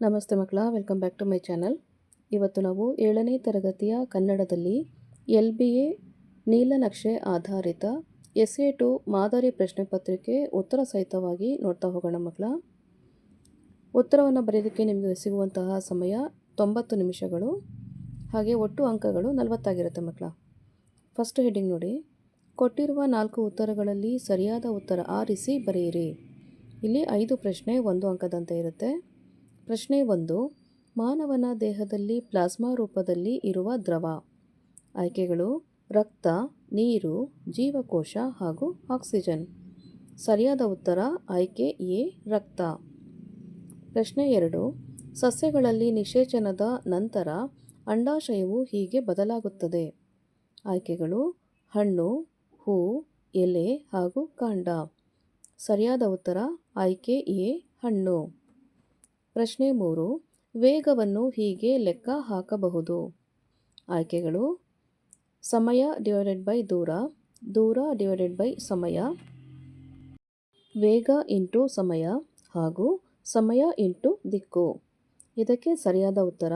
ನಮಸ್ತೆ ಮಕ್ಕಳ, welcome back to my channel. ಇವತ್ತು ನಾವು ಏಳನೇ ತರಗತಿಯ ಕನ್ನಡದಲ್ಲಿ ಎಲ್ ಬಿ ಎ ನೀಲನಕ್ಷೆ ಆಧಾರಿತ ಎಸ್ ಎ ಟು ಮಾದರಿ ಪ್ರಶ್ನೆ ಪತ್ರಿಕೆ ಉತ್ತರ ಸಹಿತವಾಗಿ ನೋಡ್ತಾ ಹೋಗೋಣ ಮಕ್ಕಳ. ಉತ್ತರವನ್ನು ಬರೆಯೋದಕ್ಕೆ ನಿಮಗೆ ಸಿಗುವಂತಹ ಸಮಯ ತೊಂಬತ್ತು ನಿಮಿಷಗಳು, ಹಾಗೆ ಒಟ್ಟು ಅಂಕಗಳು ನಲವತ್ತಾಗಿರುತ್ತೆ ಮಕ್ಕಳ. ಫಸ್ಟ್ ಹೆಡ್ಡಿಂಗ್ ನೋಡಿ. ಕೊಟ್ಟಿರುವ ನಾಲ್ಕು ಉತ್ತರಗಳಲ್ಲಿ ಸರಿಯಾದ ಉತ್ತರ ಆರಿಸಿ ಬರೆಯಿರಿ. ಇಲ್ಲಿ ಐದು ಪ್ರಶ್ನೆ, ಒಂದು ಅಂಕದಂತೆ ಇರುತ್ತೆ. ಪ್ರಶ್ನೆ ಒಂದು. ಮಾನವನ ದೇಹದಲ್ಲಿ ಪ್ಲಾಸ್ಮಾ ರೂಪದಲ್ಲಿ ಇರುವ ದ್ರವ. ಆಯ್ಕೆಗಳು. ರಕ್ತ, ನೀರು, ಜೀವಕೋಶ ಹಾಗೂ ಆಕ್ಸಿಜನ್. ಸರಿಯಾದ ಉತ್ತರ ಆಯ್ಕೆ ಎ, ರಕ್ತ. ಪ್ರಶ್ನೆ ಎರಡು. ಸಸ್ಯಗಳಲ್ಲಿ ನಿಷೇಚನದ ನಂತರ ಅಂಡಾಶಯವು ಹೀಗೆ ಬದಲಾಗುತ್ತದೆ. ಆಯ್ಕೆಗಳು. ಹಣ್ಣು, ಹೂ, ಎಲೆ ಹಾಗೂ ಕಾಂಡ. ಸರಿಯಾದ ಉತ್ತರ ಆಯ್ಕೆ ಎ, ಹಣ್ಣು. ಪ್ರಶ್ನೆ ಮೂರು, ವೇಗವನ್ನು ಹೀಗೆ ಲೆಕ್ಕ ಹಾಕಬಹುದು? ಆಯ್ಕೆಗಳು, ಸಮಯ ಡಿವೈಡೆಡ್ ಬೈ ದೂರ ದೂರ ಡಿವೈಡೆಡ್ ಬೈ ಸಮಯ, ವೇಗ ಇಂಟು ಸಮಯ ಹಾಗೂ ಸಮಯ ಇಂಟು ದಿಕ್ಕು. ಇದಕ್ಕೆ ಸರಿಯಾದ ಉತ್ತರ,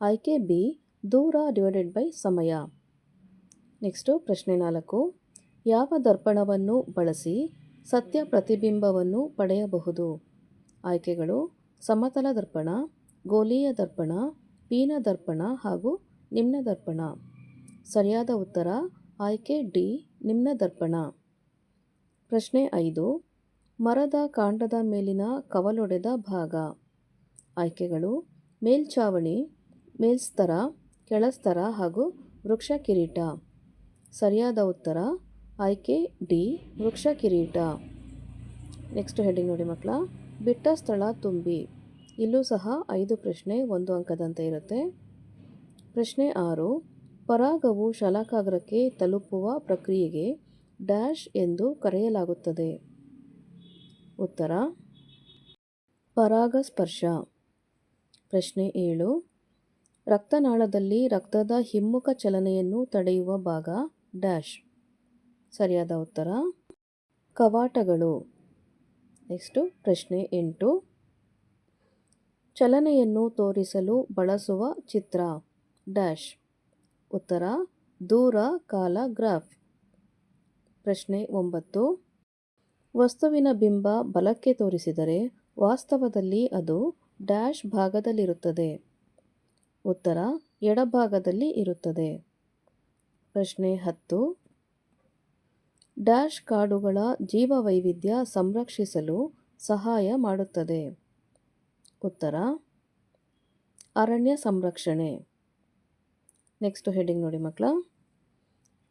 ಆಯ್ಕೆ ಬಿ ದೂರ ಡಿವೈಡೆಡ್ ಬೈ ಸಮಯ. ನೆಕ್ಸ್ಟು ಪ್ರಶ್ನೆ ನಾಲ್ಕು, ಯಾವ ದರ್ಪಣವನ್ನು ಬಳಸಿ ಸತ್ಯ ಪ್ರತಿಬಿಂಬವನ್ನು ಪಡೆಯಬಹುದು? ಆಯ್ಕೆಗಳು ಸಮತಲ ದರ್ಪಣ, ಗೋಲೀಯ ದರ್ಪಣ, ಪೀನ ದರ್ಪಣ ಹಾಗೂ ನಿಮ್ನ ದರ್ಪಣ. ಸರಿಯಾದ ಉತ್ತರ, ಆಯ್ಕೆ ಡಿ, ನಿಮ್ನ ದರ್ಪಣ. ಪ್ರಶ್ನೆ ಐದು, ಮರದ ಕಾಂಡದ ಮೇಲಿನ ಕವಲೊಡೆದ ಭಾಗ. ಆಯ್ಕೆಗಳು ಮೇಲ್ಛಾವಣಿ ಮೇಲ್ಸ್ತರ, ಕೆಳಸ್ತರ ಹಾಗೂ ವೃಕ್ಷ ಕಿರೀಟ. ಸರಿಯಾದ ಉತ್ತರ, ಆಯ್ಕೆ ಡಿ, ವೃಕ್ಷ ಕಿರೀಟ. ನೆಕ್ಸ್ಟ್ ಹೆಡ್ಡಿಂಗ್ ನೋಡಿ ಮಕ್ಕಳ. ಬಿಟ್ಟ ಸ್ಥಳ ತುಂಬಿ. ಇಲ್ಲೂ ಸಹ ಐದು ಪ್ರಶ್ನೆ, ಒಂದು ಅಂಕದಂತೆ ಇರುತ್ತೆ. ಪ್ರಶ್ನೆ ಆರು, ಪರಾಗವು ಶಲಾಕಾಗ್ರಕ್ಕೆ ತಲುಪುವ ಪ್ರಕ್ರಿಯೆಗೆ ಡ್ಯಾಶ್ ಎಂದು ಕರೆಯಲಾಗುತ್ತದೆ. ಉತ್ತರ, ಪರಾಗಸ್ಪರ್ಶ. ಪ್ರಶ್ನೆ ಏಳು, ರಕ್ತನಾಳದಲ್ಲಿ ರಕ್ತದ ಹಿಮ್ಮುಖ ಚಲನೆಯನ್ನು ತಡೆಯುವ ಭಾಗ ಡ್ಯಾಶ್. ಸರಿಯಾದ ಉತ್ತರ, ಕವಾಟಗಳು. ನೆಕ್ಸ್ಟು ಪ್ರಶ್ನೆ ಎಂಟು. ಚಲನೆಯನ್ನು ತೋರಿಸಲು ಬಳಸುವ ಚಿತ್ರ. ಡ್ಯಾಶ್. ಉತ್ತರ, ದೂರ, ಕಾಲ, ಗ್ರಾಫ್. ಪ್ರಶ್ನೆ ಒಂಬತ್ತು. ವಸ್ತುವಿನ ಬಿಂಬ ಬಲಕ್ಕೆ ತೋರಿಸಿದರೆ ವಾಸ್ತವದಲ್ಲಿ ಅದು ಡ್ಯಾಶ್ ಭಾಗದಲ್ಲಿರುತ್ತದೆ. ಉತ್ತರ ಎಡಭಾಗದಲ್ಲಿ ಇರುತ್ತದೆ. ಪ್ರಶ್ನೆ ಹತ್ತು. ಡ್ಯಾಶ್ ಕಾಡುಗಳ ಜೀವವೈವಿಧ್ಯ ಸಂರಕ್ಷಿಸಲು ಸಹಾಯ ಮಾಡುತ್ತದೆ. ಉತ್ತರ, ಅರಣ್ಯ ಸಂರಕ್ಷಣೆ. ನೆಕ್ಸ್ಟ್ ಹೆಡಿಂಗ್ ನೋಡಿ ಮಕ್ಕಳ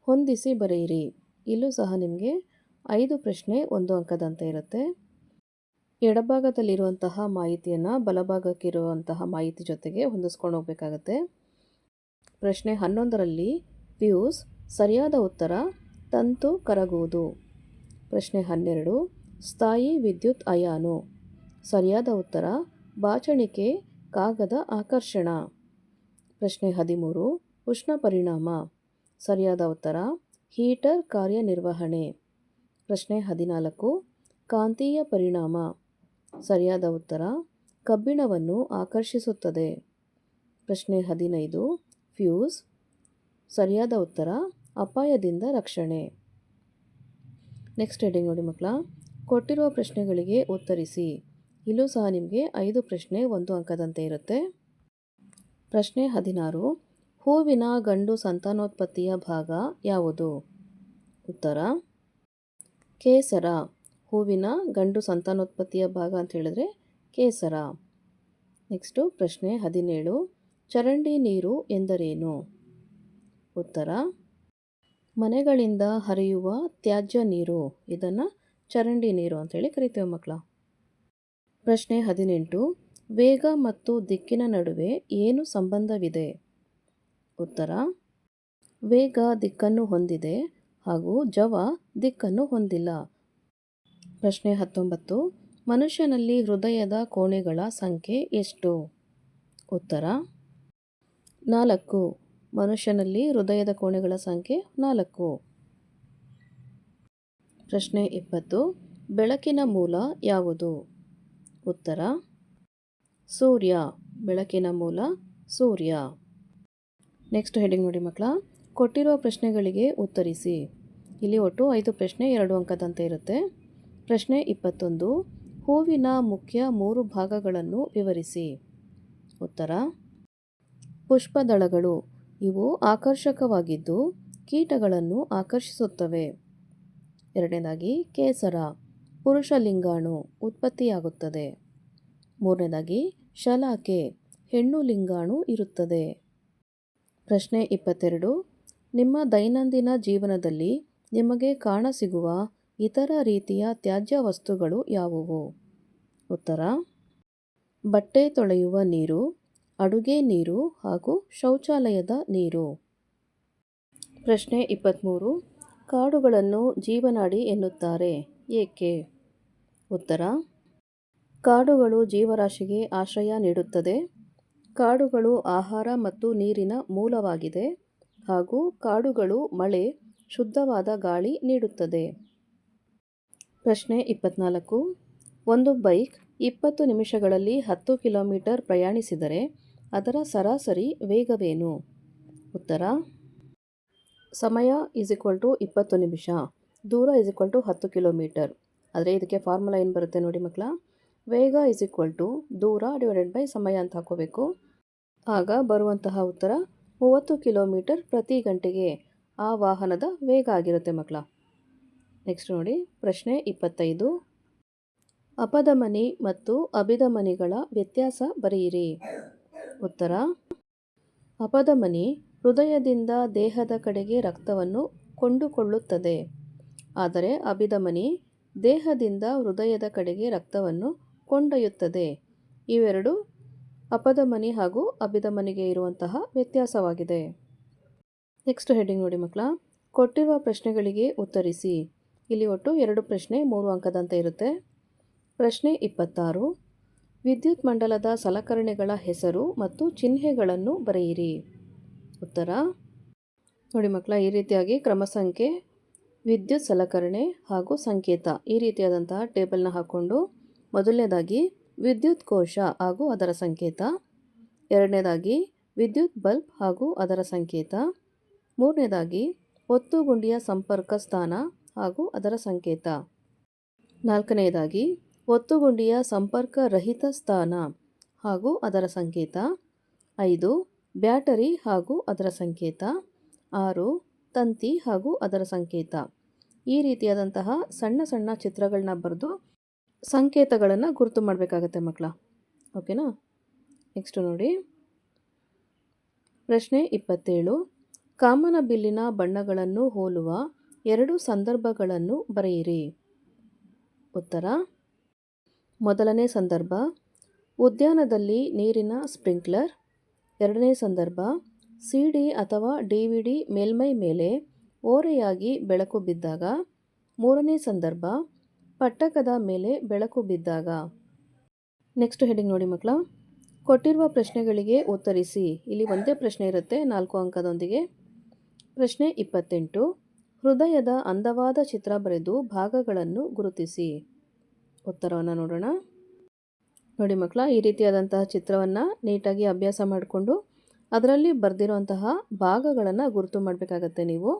ಹೊಂದಿಸಿ ಬರೆಯಿರಿ. ಇಲ್ಲೂ ಸಹ ನಿಮಗೆ ಐದು ಪ್ರಶ್ನೆ ಒಂದು ಅಂಕದಂತೆ ಇರುತ್ತೆ. ಎಡಭಾಗದಲ್ಲಿರುವಂತಹ ಮಾಹಿತಿಯನ್ನು ಬಲಭಾಗಕ್ಕಿರುವಂತಹ ಮಾಹಿತಿ ಜೊತೆಗೆ ಹೊಂದಿಸ್ಕೊಂಡು ಹೋಗಬೇಕಾಗತ್ತೆ. ಪ್ರಶ್ನೆ ಹನ್ನೊಂದರಲ್ಲಿ ಪ್ಯೂಸ್ ಸರಿಯಾದ ಉತ್ತರ ತಂತು ಕರಗುವುದು. ಪ್ರಶ್ನೆ ಹನ್ನೆರಡು. ಸ್ಥಾಯಿ ವಿದ್ಯುತ್ ಅಯಾನು. ಸರಿಯಾದ ಉತ್ತರ, ಬಾಚಣಿಕೆ, ಕಾಗದ ಆಕರ್ಷಣ. ಪ್ರಶ್ನೆ ಹದಿಮೂರು. ಉಷ್ಣ ಪರಿಣಾಮ. ಸರಿಯಾದ ಉತ್ತರ, ಹೀಟರ್ ಕಾರ್ಯನಿರ್ವಹಣೆ. ಪ್ರಶ್ನೆ ಹದಿನಾಲ್ಕು. ಕಾಂತೀಯ ಪರಿಣಾಮ. ಸರಿಯಾದ ಉತ್ತರ, ಕಬ್ಬಿಣವನ್ನು ಆಕರ್ಷಿಸುತ್ತದೆ. ಪ್ರಶ್ನೆ ಹದಿನೈದು. ಫ್ಯೂಸ್. ಸರಿಯಾದ ಉತ್ತರ ಅಪಾಯದಿಂದ ರಕ್ಷಣೆ. ನೆಕ್ಸ್ಟ್ ಹೆಡಿಂಗ್ ನೋಡಿ ಮಕ್ಕಳ. ಕೊಟ್ಟಿರುವ ಪ್ರಶ್ನೆಗಳಿಗೆ ಉತ್ತರಿಸಿ. ಇಲ್ಲೂ ಸಹ ನಿಮಗೆ ಐದು ಪ್ರಶ್ನೆ ಒಂದು ಅಂಕದಂತೆ ಇರುತ್ತೆ. ಪ್ರಶ್ನೆ ಹದಿನಾರು. ಹೂವಿನ ಗಂಡು ಸಂತಾನೋತ್ಪತ್ತಿಯ ಭಾಗ ಯಾವುದು? ಉತ್ತರ. ಕೇಸರ. ಹೂವಿನ ಗಂಡು ಸಂತಾನೋತ್ಪತ್ತಿಯ ಭಾಗ ಅಂತ ಹೇಳಿದ್ರೆ ಕೇಸರ. ನೆಕ್ಸ್ಟು ಪ್ರಶ್ನೆ ಹದಿನೇಳು. ಚರಂಡಿ ನೀರು ಎಂದರೇನು? ಉತ್ತರ. ಮನೆಗಳಿಂದ ಹರಿಯುವ ತ್ಯಾಜ್ಯ ನೀರು, ಇದನ್ನು ಚರಂಡಿ ನೀರು ಅಂತೇಳಿ ಕರಿತೇವೆ ಮಕ್ಕಳ ಪ್ರಶ್ನೆ ಹದಿನೆಂಟು, ವೇಗ ಮತ್ತು ದಿಕ್ಕಿನ ನಡುವೆ ಏನು ಸಂಬಂಧವಿದೆ? ಉತ್ತರ, ವೇಗ ದಿಕ್ಕನ್ನು ಹೊಂದಿದೆ ಹಾಗೂ ಜವ ದಿಕ್ಕನ್ನು ಹೊಂದಿಲ್ಲ. ಪ್ರಶ್ನೆ ಹತ್ತೊಂಬತ್ತು, ಮನುಷ್ಯನಲ್ಲಿ ಹೃದಯದ ಕೋಣೆಗಳ ಸಂಖ್ಯೆ ಎಷ್ಟು? ಉತ್ತರ, ನಾಲ್ಕು ಮನುಷ್ಯನಲ್ಲಿ ಹೃದಯದ ಕೋಣೆಗಳ ಸಂಖ್ಯೆ ನಾಲ್ಕು. ಪ್ರಶ್ನೆ ಇಪ್ಪತ್ತು. ಬೆಳಕಿನ ಮೂಲ ಯಾವುದು? ಉತ್ತರ, ಸೂರ್ಯ. ಬೆಳಕಿನ ಮೂಲ ಸೂರ್ಯ. ನೆಕ್ಸ್ಟ್ ಹೆಡಿಂಗ್ ನೋಡಿ ಮಕ್ಕಳ. ಕೊಟ್ಟಿರುವ ಪ್ರಶ್ನೆಗಳಿಗೆ ಉತ್ತರಿಸಿ. ಇಲ್ಲಿ ಒಟ್ಟು ಐದು ಪ್ರಶ್ನೆ ಎರಡು ಅಂಕದಂತೆ ಇರುತ್ತೆ. ಪ್ರಶ್ನೆ ಇಪ್ಪತ್ತೊಂದು. ಹೂವಿನ ಮುಖ್ಯ ಮೂರು ಭಾಗಗಳನ್ನು ವಿವರಿಸಿ. ಉತ್ತರ, ಪುಷ್ಪದಳಗಳು. ಇವು ಆಕರ್ಷಕವಾಗಿದ್ದು ಕೀಟಗಳನ್ನು ಆಕರ್ಷಿಸುತ್ತವೆ. ಎರಡನೇದಾಗಿ ಕೇಸರ ಪುರುಷ ಲಿಂಗಾಣು ಉತ್ಪತ್ತಿಯಾಗುತ್ತದೆ. ಮೂರನೇದಾಗಿ ಶಲಾಕೆ, ಹೆಣ್ಣು ಲಿಂಗಾಣು ಇರುತ್ತದೆ. ಪ್ರಶ್ನೆ ಇಪ್ಪತ್ತೆರಡು, ನಿಮ್ಮ ದೈನಂದಿನ ಜೀವನದಲ್ಲಿ ನಿಮಗೆ ಕಾಣಸಿಗುವ ಇತರ ರೀತಿಯ ತ್ಯಾಜ್ಯ ವಸ್ತುಗಳು ಯಾವುವು? ಉತ್ತರ, ಬಟ್ಟೆ ತೊಳೆಯುವ ನೀರು ಅಡುಗೆ ನೀರು ಹಾಗೂ ಶೌಚಾಲಯದ ನೀರು. ಪ್ರಶ್ನೆ ಇಪ್ಪತ್ತ್ಮೂರು ಕಾಡುಗಳನ್ನು ಜೀವನಾಡಿ ಎನ್ನುತ್ತಾರೆ ಏಕೆ? ಉತ್ತರ. ಕಾಡುಗಳು ಜೀವರಾಶಿಗೆ ಆಶ್ರಯ ನೀಡುತ್ತದೆ. ಕಾಡುಗಳು ಆಹಾರ ಮತ್ತು ನೀರಿನ ಮೂಲವಾಗಿದೆ ಹಾಗೂ ಕಾಡುಗಳು ಮಳೆ, ಶುದ್ಧವಾದ ಗಾಳಿ ನೀಡುತ್ತದೆ. ಪ್ರಶ್ನೆ ಇಪ್ಪತ್ನಾಲ್ಕು. ಒಂದು ಬೈಕ್ ಇಪ್ಪತ್ತು ನಿಮಿಷಗಳಲ್ಲಿ ಹತ್ತು ಕಿಲೋಮೀಟರ್ ಪ್ರಯಾಣಿಸಿದರೆ ಅದರ ಸರಾಸರಿ ವೇಗವೇನು? ಉತ್ತರ, ಸಮಯ ಈಸ್ ಈಕ್ವಲ್ ಟು ಇಪ್ಪತ್ತು ನಿಮಿಷ, ದೂರ ಈಸ್ ಈಕ್ವಲ್ ಟು ಹತ್ತು ಕಿಲೋಮೀಟರ್. ಆದರೆ ಇದಕ್ಕೆ ಫಾರ್ಮುಲಾ ಏನು ಬರುತ್ತೆ ನೋಡಿ ಮಕ್ಕಳ? ವೇಗ ಈಸ್ ಈಕ್ವಲ್ ಟು ದೂರ ಡಿವೈಡೆಡ್ ಬೈ ಸಮಯ ಅಂತ ಹಾಕೋಬೇಕು. ಆಗ ಬರುವಂತಹ ಉತ್ತರ, ಮೂವತ್ತು ಕಿಲೋಮೀಟರ್ ಪ್ರತಿ ಗಂಟೆಗೆ ಆ ವಾಹನದ ವೇಗ ಆಗಿರುತ್ತೆ ಮಕ್ಕಳ. ನೆಕ್ಸ್ಟ್ ನೋಡಿ, ಪ್ರಶ್ನೆ ಇಪ್ಪತ್ತೈದು. ಅಪಧಮನಿ ಮತ್ತು ಅಭಿದಮನಿಗಳ ವ್ಯತ್ಯಾಸ ಬರೆಯಿರಿ. ಉತ್ತರ ಅಪಧಮನಿ ಹೃದಯದಿಂದ ದೇಹದ ಕಡೆಗೆ ರಕ್ತವನ್ನು ಕೊಂಡುಕೊಳ್ಳುತ್ತದೆ. ಆದರೆ ಅಭಿಧಮನಿ ದೇಹದಿಂದ ಹೃದಯದ ಕಡೆಗೆ ರಕ್ತವನ್ನು ಕೊಂಡೊಯ್ಯುತ್ತದೆ. ಇವೆರಡು ಅಪಧಮನಿ ಹಾಗೂ ಅಭಿಧಮನಿಗೆ ಇರುವಂತಹ ವ್ಯತ್ಯಾಸವಾಗಿದೆ. ನೆಕ್ಸ್ಟ್ ಹೆಡ್ಡಿಂಗ್ ನೋಡಿ ಮಕ್ಕಳ, ಕೊಟ್ಟಿರುವ ಪ್ರಶ್ನೆಗಳಿಗೆ ಉತ್ತರಿಸಿ. ಇಲ್ಲಿ ಒಟ್ಟು ಎರಡು ಪ್ರಶ್ನೆ ಮೂರು ಅಂಕದಂತೆ ಇರುತ್ತೆ. ಪ್ರಶ್ನೆ ಇಪ್ಪತ್ತಾರು ವಿದ್ಯುತ್ ಮಂಡಲದ ಸಲಕರಣೆಗಳ ಹೆಸರು ಮತ್ತು ಚಿಹ್ನೆಗಳನ್ನು ಬರೆಯಿರಿ. ಉತ್ತರ. ನೋಡಿ ಮಕ್ಕಳ, ಈ ರೀತಿಯಾಗಿ ಕ್ರಮ ಸಂಖ್ಯೆ, ವಿದ್ಯುತ್ ಸಲಕರಣೆ ಹಾಗೂ ಸಂಕೇತ ಈ ರೀತಿಯಾದಂತಹ ಟೇಬಲ್ನ ಹಾಕ್ಕೊಂಡು ಮೊದಲನೇದಾಗಿ ವಿದ್ಯುತ್ ಕೋಶ ಹಾಗೂ ಅದರ ಸಂಕೇತ, ಎರಡನೇದಾಗಿ ವಿದ್ಯುತ್ ಬಲ್ಬ್ ಹಾಗೂ ಅದರ ಸಂಕೇತ, ಮೂರನೇದಾಗಿ ಒತ್ತು ಗುಂಡಿಯ ಸಂಪರ್ಕ ಸ್ಥಾನ ಹಾಗೂ ಅದರ ಸಂಕೇತ ನಾಲ್ಕನೆಯದಾಗಿ ಒತ್ತುಗುಂಡಿಯ ಸಂಪರ್ಕ ರಹಿತ ಸ್ಥಾನ ಹಾಗೂ ಅದರ ಸಂಕೇತ. ಐದು, ಬ್ಯಾಟರಿ ಹಾಗೂ ಅದರ ಸಂಕೇತ. ಆರು, ತಂತಿ ಹಾಗೂ ಅದರ ಸಂಕೇತ. ಈ ರೀತಿಯಾದಂತಹ ಸಣ್ಣ ಸಣ್ಣ ಚಿತ್ರಗಳನ್ನ ಬರೆದು ಸಂಕೇತಗಳನ್ನು ಗುರುತು ಮಾಡಬೇಕಾಗತ್ತೆ ಮಕ್ಕಳ ಓಕೆನಾ? ನೆಕ್ಸ್ಟು ನೋಡಿ. ಪ್ರಶ್ನೆ ಇಪ್ಪತ್ತೇಳು. ಕಾಮನ ಬಿಲ್ಲಿನ ಬಣ್ಣಗಳನ್ನು ಹೋಲುವ ಎರಡು ಸಂದರ್ಭಗಳನ್ನು ಬರೆಯಿರಿ. ಉತ್ತರ ಮೊದಲನೇ ಸಂದರ್ಭ, ಉದ್ಯಾನದಲ್ಲಿ ನೀರಿನ ಸ್ಪ್ರಿಂಕ್ಲರ್. ಎರಡನೇ ಸಂದರ್ಭ, ಸಿ ಡಿ ಅಥವಾ ಡಿ ವಿ ಡಿ ಮೇಲ್ಮೈ ಮೇಲೆ ಓರೆಯಾಗಿ ಬೆಳಕು ಬಿದ್ದಾಗ. ಮೂರನೇ ಸಂದರ್ಭ, ಪಟ್ಟಕದ ಮೇಲೆ ಬೆಳಕು ಬಿದ್ದಾಗ. ನೆಕ್ಸ್ಟ್ ಹೆಡಿಂಗ್ ನೋಡಿ ಮಕ್ಕಳ. ಕೊಟ್ಟಿರುವ ಪ್ರಶ್ನೆಗಳಿಗೆ ಉತ್ತರಿಸಿ. ಇಲ್ಲಿ ಒಂದೇ ಪ್ರಶ್ನೆ ಇರುತ್ತೆ, ನಾಲ್ಕು ಅಂಕದೊಂದಿಗೆ. ಪ್ರಶ್ನೆ ಇಪ್ಪತ್ತೆಂಟು, ಹೃದಯದ ಅಂದವಾದ ಚಿತ್ರ ಬರೆದು ಭಾಗಗಳನ್ನು ಗುರುತಿಸಿ. ಉತ್ತರವನ್ನು ನೋಡೋಣ. ನೋಡಿ ಮಕ್ಕಳ, ಈ ರೀತಿಯಾದಂತಹ ಚಿತ್ರವನ್ನು ನೀಟಾಗಿ ಅಭ್ಯಾಸ ಮಾಡಿಕೊಂಡು ಅದರಲ್ಲಿ ಬರೆದಿರುವಂತಹ ಭಾಗಗಳನ್ನು ಗುರುತು ಮಾಡಬೇಕಾಗತ್ತೆ ನೀವು.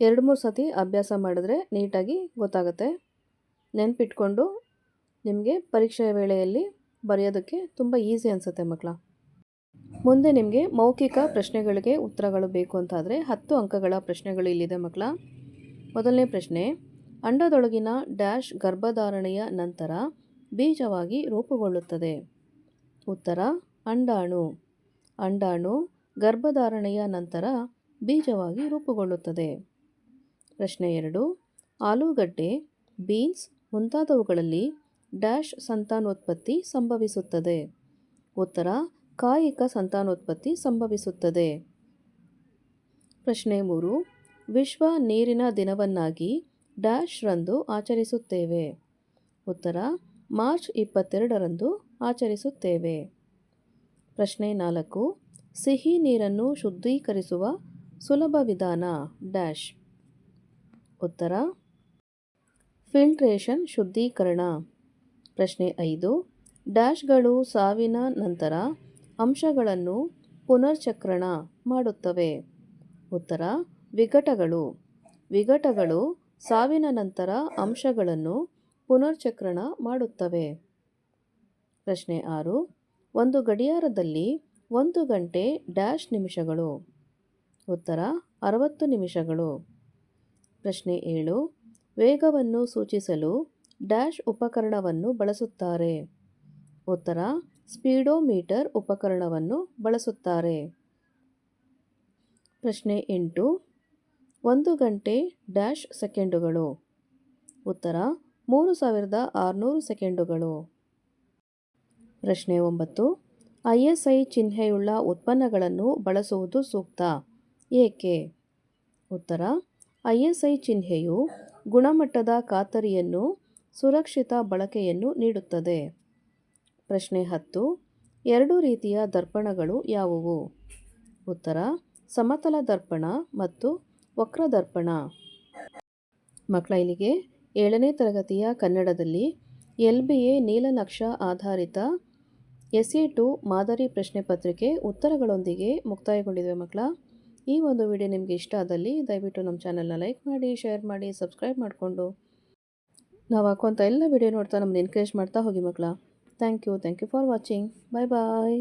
ಎರಡು ಮೂರು ಸತಿ ಅಭ್ಯಾಸ ಮಾಡಿದ್ರೆ ನೀಟಾಗಿ ಗೊತ್ತಾಗುತ್ತೆ. ನೆನಪಿಟ್ಕೊಂಡು ನಿಮಗೆ ಪರೀಕ್ಷೆಯ ವೇಳೆಯಲ್ಲಿ ಬರೆಯೋದಕ್ಕೆ ತುಂಬ ಈಸಿ ಅನಿಸುತ್ತೆ ಮಕ್ಕಳ. ಮುಂದೆ ನಿಮಗೆ ಮೌಖಿಕ ಪ್ರಶ್ನೆಗಳಿಗೆ ಉತ್ತರಗಳು ಬೇಕು ಅಂತಾದರೆ ಹತ್ತು ಅಂಕಗಳ ಪ್ರಶ್ನೆಗಳು ಇಲ್ಲಿದೆ ಮಕ್ಕಳ. ಮೊದಲನೇ ಪ್ರಶ್ನೆ ಅಂಡದೊಳಗಿನ ಡ್ಯಾಶ್ ಗರ್ಭಧಾರಣೆಯ ನಂತರ ಬೀಜವಾಗಿ ರೂಪುಗೊಳ್ಳುತ್ತದೆ. ಉತ್ತರ, ಅಂಡಾಣು. ಅಂಡಾಣು ಗರ್ಭಧಾರಣೆಯ ನಂತರ ಬೀಜವಾಗಿ ರೂಪುಗೊಳ್ಳುತ್ತದೆ. ಪ್ರಶ್ನೆ ಎರಡು, ಆಲೂಗಡ್ಡೆ, ಬೀನ್ಸ್ ಮುಂತಾದವುಗಳಲ್ಲಿ ಡ್ಯಾಶ್ ಸಂತಾನೋತ್ಪತ್ತಿ ಸಂಭವಿಸುತ್ತದೆ. ಉತ್ತರ, ಕಾಯಿಕ ಸಂತಾನೋತ್ಪತ್ತಿ ಸಂಭವಿಸುತ್ತದೆ. ಪ್ರಶ್ನೆ ಮೂರು, ವಿಶ್ವ ನೀರಿನ ದಿನವನ್ನಾಗಿ ಡ್ಯಾಶ್ ರಂದು ಆಚರಿಸುತ್ತೇವೆ. ಉತ್ತರ, ಮಾರ್ಚ್ ಇಪ್ಪತ್ತೆರಡರಂದು ಆಚರಿಸುತ್ತೇವೆ. ಪ್ರಶ್ನೆ ನಾಲ್ಕು, ಸಿಹಿ ನೀರನ್ನು ಶುದ್ಧೀಕರಿಸುವ ಸುಲಭ ವಿಧಾನ ಡ್ಯಾಶ್. ಉತ್ತರ, ಫಿಲ್ಟ್ರೇಷನ್ ಶುದ್ಧೀಕರಣ. ಪ್ರಶ್ನೆ ಐದು, ಡ್ಯಾಶ್ಗಳು ಸಾವಿನ ನಂತರ ಅಂಶಗಳನ್ನು ಪುನರ್ಚಕ್ರಣ ಮಾಡುತ್ತವೆ. ಉತ್ತರ, ವಿಘಟಗಳು. ವಿಘಟಗಳು ಸಾವಿನ ನಂತರ ಅಂಶಗಳನ್ನು ಪುನರ್ಚಕ್ರಣ ಮಾಡುತ್ತವೆ. ಪ್ರಶ್ನೆ ಆರು. ಒಂದು ಗಡಿಯಾರದಲ್ಲಿ ಒಂದು ಗಂಟೆ ಡ್ಯಾಶ್ ನಿಮಿಷಗಳು. ಉತ್ತರ, ಅರವತ್ತು ನಿಮಿಷಗಳು. ಪ್ರಶ್ನೆ ಏಳು. ವೇಗವನ್ನು ಸೂಚಿಸಲು ಡ್ಯಾಶ್ ಉಪಕರಣವನ್ನು ಬಳಸುತ್ತಾರೆ. ಉತ್ತರ, ಸ್ಪೀಡೋಮೀಟರ್ ಉಪಕರಣವನ್ನು ಬಳಸುತ್ತಾರೆ. ಪ್ರಶ್ನೆ ಎಂಟು. ಒಂದು ಗಂಟೆ ಡ್ಯಾಶ್ ಸೆಕೆಂಡುಗಳು. ಉತ್ತರ, ಮೂರು ಸಾವಿರದ ಆರುನೂರು ಸೆಕೆಂಡುಗಳು. ಪ್ರಶ್ನೆ ಒಂಬತ್ತು, ಐ ಎಸ್ ಐ ಚಿಹ್ನೆಯುಳ್ಳ ಉತ್ಪನ್ನಗಳನ್ನು ಬಳಸುವುದು ಸೂಕ್ತ? ಏಕೆ? ಉತ್ತರ, ಐ ಎಸ್ ಐ ಚಿಹ್ನೆಯು ಗುಣಮಟ್ಟದ ಖಾತರಿಯನ್ನು, ಸುರಕ್ಷಿತ ಬಳಕೆಯನ್ನು ನೀಡುತ್ತದೆ. ಪ್ರಶ್ನೆ ಹತ್ತು, ಎರಡು ರೀತಿಯ ದರ್ಪಣಗಳು ಯಾವುವು? ಉತ್ತರ, ಸಮತಲ ದರ್ಪಣ ಮತ್ತು ವಕ್ರದರ್ಪಣ. ಮಕ್ಕಳ ಇಲ್ಲಿಗೆ ಏಳನೇ ತರಗತಿಯ ಕನ್ನಡದಲ್ಲಿ ಎಲ್ ಬಿ ಎ ನೀಲನಕ್ಷ ಆಧಾರಿತ ಎಸ್ ಎ ಟು ಮಾದರಿ ಪ್ರಶ್ನೆ ಪತ್ರಿಕೆ ಉತ್ತರಗಳೊಂದಿಗೆ ಮುಕ್ತಾಯಗೊಂಡಿದೆ ಮಕ್ಕಳ. ಈ ಒಂದು ವಿಡಿಯೋ ನಿಮಗೆ ಇಷ್ಟ ಆದಲ್ಲಿ ದಯವಿಟ್ಟು ನಮ್ಮ ಚಾನಲ್ನ ಲೈಕ್ ಮಾಡಿ, ಶೇರ್ ಮಾಡಿ, ಸಬ್ಸ್ಕ್ರೈಬ್ ಮಾಡಿಕೊಂಡು. ನಾವು ಹಾಕುವಂಥ ಎಲ್ಲ ವಿಡಿಯೋ ನೋಡ್ತಾ ನಮ್ಮನ್ನು ಎನ್ಕರೇಜ್ ಮಾಡ್ತಾ ಹೋಗಿ ಮಕ್ಕಳ. Thank you thank you for watching bye bye